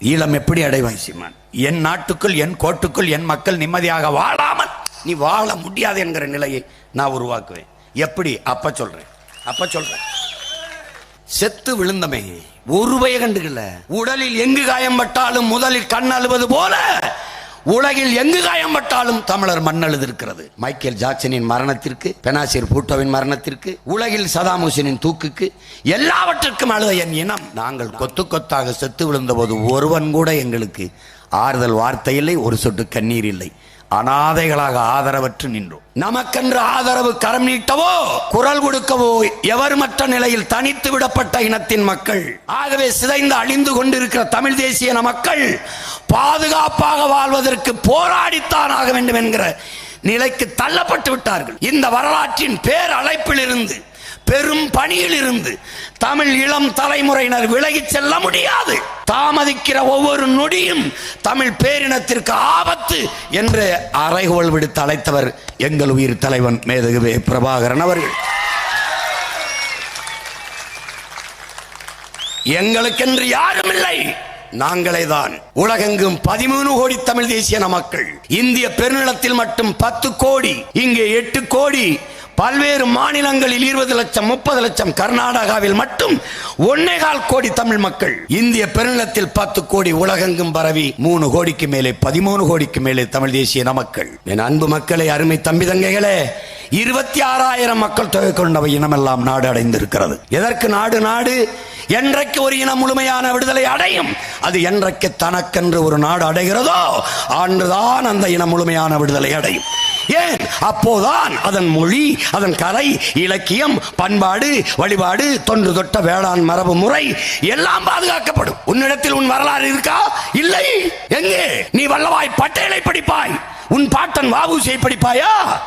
ஈழம் எப்படி அடைவாய் சீமான்? என் நாட்டுக்குள் என் கோட்டுக்குள் என் மக்கள் நிம்மதியாக வாழாமல் நீ வாழ முடியாது என்கிற நிலையை நான் உருவாக்குவேன். எப்படி? அப்ப சொல்றேன். அப்ப சொல்றேன். செத்து விழுந்தமே ஒரு பய உடலில் எங்கு காயம்பட்டாலும் முதலில் கண் அழுவது போல உலகில் எங்கு காயம்பட்டாலும் தமிழர் மண்ணழுது இருக்கிறது மைக்கேல் ஜாக்சனின் மரணத்திற்கு பெனாசிர் பூட்டோவின் மரணத்திற்கு உலகில் சதாம் ஹுசேனின் தூக்குக்கு எல்லாவற்றிற்கும் அழுத என் இனம். நாங்கள் கொத்து கொத்தாக செத்து விழுந்தபோது ஒருவன் கூட எங்களுக்கு ஆறுதல் வார்த்தை இல்லை ஒரு சொட்டு கண்ணீர் இல்லை. அனாதைகளாக ஆதரவற்று நின்றோம். நமக்கென்று ஆதரவு கரம் நீட்டவோ குரல் கொடுக்கவோ எவருமற்ற நிலையில் தனித்து விடப்பட்ட இனத்தின் மக்கள். ஆகவே சிதைந்து அழிந்து கொண்டிருக்கிற தமிழ் தேசிய மக்கள் பாதுகாப்பாக வாழ்வதற்கு போராடித்தான் ஆக வேண்டும் என்கிற நிலைக்கு தள்ளப்பட்டு விட்டார்கள். இந்த வரலாற்றின் பேரழைப்பில் இருந்து பெரும் பணியில் இருந்து தமிழ் இளம் தலைமுறையினர் விலகிச் செல்ல முடியாது. தாமதிக்கிற ஒவ்வொரு நொடியும் தமிழ் பேரினத்திற்கு ஆபத்து என்று அறைகோள் விடுத்து அழைத்தவர் எங்கள் உயிர் தலைவன் மேதகுவே பிரபாகரன் அவர்கள். எங்களுக்கென்று யாரும் இல்லை. நாங்களே தான் உலகெங்கும் பதிமூணு கோடி தமிழ் தேசிய மக்கள் இந்திய பெருநிலத்தில் மட்டும் பத்து கோடி இங்கே எட்டு கோடி. பல்வேறு மாநிலங்களில் இருபது லட்சம் முப்பது லட்சம் கர்நாடகாவில் மட்டும் ஒன்னே கால் கோடி தமிழ் மக்கள். இந்திய பெருநிலத்தில் பத்து கோடி உலகெங்கும் பரவி மூணு கோடிக்கு மேலே பதிமூணு கோடிக்கு மேலே தமிழ் தேசிய மக்கள் என் அன்பு மக்களை அருமை தம்பி தங்கைகளே இருபத்தி ஆறாயிரம் மக்கள் தொகை கொண்ட இனமெல்லாம் நாடு அடைந்திருக்கிறது. எதற்கு நாடு நாடு? என்றைக்கு ஒரு இனம் முழுமையான விடுதலை அடையும்? அது என்றைக்கு தனக்கென்று ஒரு நாடு அடைகிறதோ அன்றுதான் அந்த இனம் முழுமையான விடுதலை அடையும். ஏன் அப்போதான் அதன் மொழி அதன் கலை இலக்கியம் பண்பாடு வழிபாடு தொன்று தொட்ட வேளாண் மரபு முறை எல்லாம் பாதுகாக்கப்படும். உன்னிடத்தில் உன் வரலாறு இருக்கா? இல்லை. எங்கே? நீ வல்லவாய் பட்டேலை படிப்பாய். உன் பாட்டன் வாபூசியை படிப்பாயா?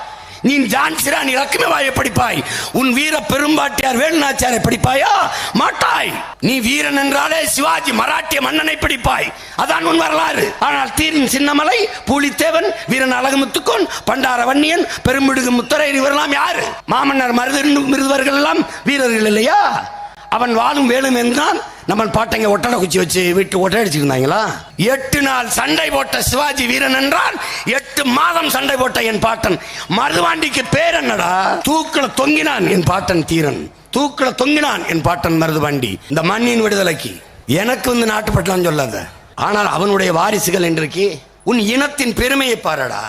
நீ ஜான்சிரா நீ லக்ஷ்மிபாயை படிப்பாய் உன் வீர பெரும்பாட்டியார் வேலுநாச்சியாரை படிப்பாயா மாட்டாய். நீ வீரன் என்றாலே சிவாஜி மராட்டிய மன்னனை படிப்பாய். அதான் உன் வரலாறு. ஆனால் தீரின் சின்னமலை பூலித்தேவன் வீரன் அழகுமுத்துக்கோன் பண்டார வன்னியன் பெருமிடுகு முத்தரை இவரெல்லாம் யாரு? மாமன்னர் மருது மிருதுவர்கள் எல்லாம் வீரர்கள் இல்லையா? அவன் வாழும் வேலும் என்றான் நம்ம பாட்டங்க ஒட்டடை குச்சி வச்சு வீட்டு ஒட்டை அடிச்சிருந்தாங்களா எட்டு நாள் சண்டை போட்ட சிவாஜி வீரன் என்றான் எட்டு மாதம் சண்டை போட்ட என் பாட்டன். மருதுவாண்டிக்கு பேர் என்னடா? தூக்கில தொங்கினான் என் பாட்டன் தீரன். தூக்கில தொங்கினான் என் பாட்டன் மருதுவாண்டி இந்த மண்ணின் விடுதலைக்கு எனக்கு வந்து நாட்டுப்பட்டலாம் சொல்லாத. ஆனால் அவனுடைய வாரிசுகள் இன்றைக்கு உன் இனத்தின் பெருமையை பாரடா.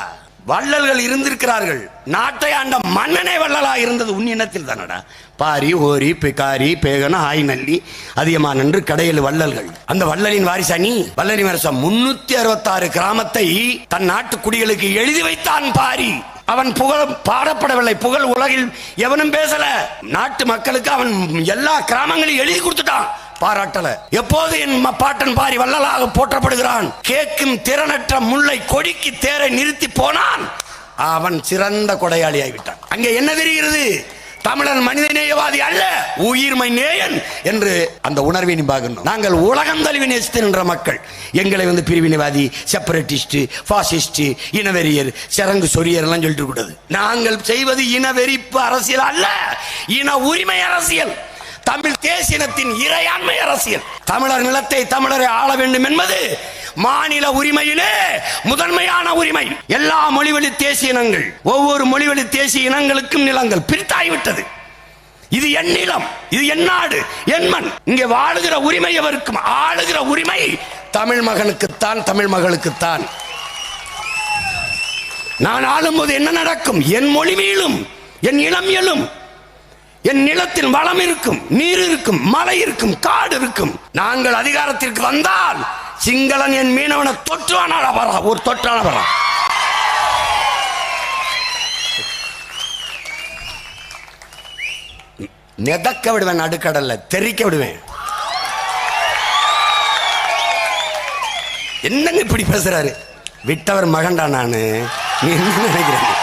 வள்ளல்கள் இருந்திருக்கிறார்கள். நாட்டை ஆண்ட மன்னனே வள்ளலா இருந்தது. உன் இனத்தில் தானடா? பாரி ஓரி பிகாரி பேகன ஆய் நல்லி அதிகமா நின்று கடையில் வள்ளல்கள். அந்த வள்ளலின் வாரிசா நீ? வள்ளலின் வாரிசா முன்னூத்தி அறுபத்தாறு கிராமத்தை தன் நாட்டு குடிகளுக்கு எழுதி வைத்தான் பாரி. அவன் புகழ் பாடப்படவில்லை. புகழ் உலகில் எவனும் பேசல. நாட்டு மக்களுக்கு அவன் எல்லா கிராமங்களையும் எழுதி கொடுத்துட்டான். பாராட்டல. எப்போது என் ம- பாட்டன் பாரி வள்ளலாக போற்றப்படுகிறான்? கேட்கும் திறனற்ற முல்லை கொடிக்கு தேரை நிறுத்தி போனான். அவன் சிறந்த கொடையாளி ஆகிவிட்டான் அங்கே என்ன தெரிகிறது? தமிழன் மனிதநேயவாதி அல்ல உயிர்மை நேயன் என்று அந்த உணர்வை நீ பார்க்கணும் நாங்கள் உலகம் தழுவி நேசித்தின்ற மக்கள். எங்களை வந்து பிரிவினைவாதி செப்பரேட்டிஸ்ட் பாசிஸ்ட் இனவெறியர் சரங்கு சொரியர் எல்லாம் சொல்லிட்டு கூடாது நாங்கள் செய்வது இனவெறிப்பு அரசியல் அல்ல இன உரிமை அரசியல். தமிழ் தேசியத்தின் இறையாண்மை அரசியல். தமிழர் நிலத்தை தமிழரை ஆள வேண்டும் என்பது மாநில உரிமையிலே முதன்மையான உரிமை. எல்லா மொழிவழி தேசிய இனங்கள் ஒவ்வொரு மொழிவழி தேசிய இனங்களுக்கும் நிலங்கள் பிரித்தாய்விட்டது. இது என் நிலம் இது என் நாடு என் மண். இங்கே வாழுகிற உரிமை எவருக்கும் ஆளுகிற உரிமை தமிழ் மகனுக்குத்தான் தமிழ் மகளுக்குத்தான். நான் ஆளும்போது என்ன நடக்கும்? என் மொழி மீளும் என் இளம் எழும். என் நிலத்தில் வளம் இருக்கும் நீர் இருக்கும் மலை இருக்கும் காடு இருக்கும். நாங்கள் அதிகாரத்திற்கு வந்தால் சிங்களன் என் மீனவனை தொற்றுவானால வரா ஒரு தொற்றான வரா நெதக்க விடுவேன் நடுக்கடல்ல தெறிக்க விடுவேன். என்னங்க இப்படி பேசுறாரு? விட்டவர் மகன்டா நானு? நீ என்ன நினைக்கிறேன்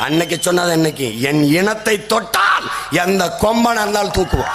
அன்னைக்கு சொன்னது என்னைக்கு? என் இனத்தை தொட்டால் எந்த கொம்பன் இருந்தாலும் தூக்குவோம்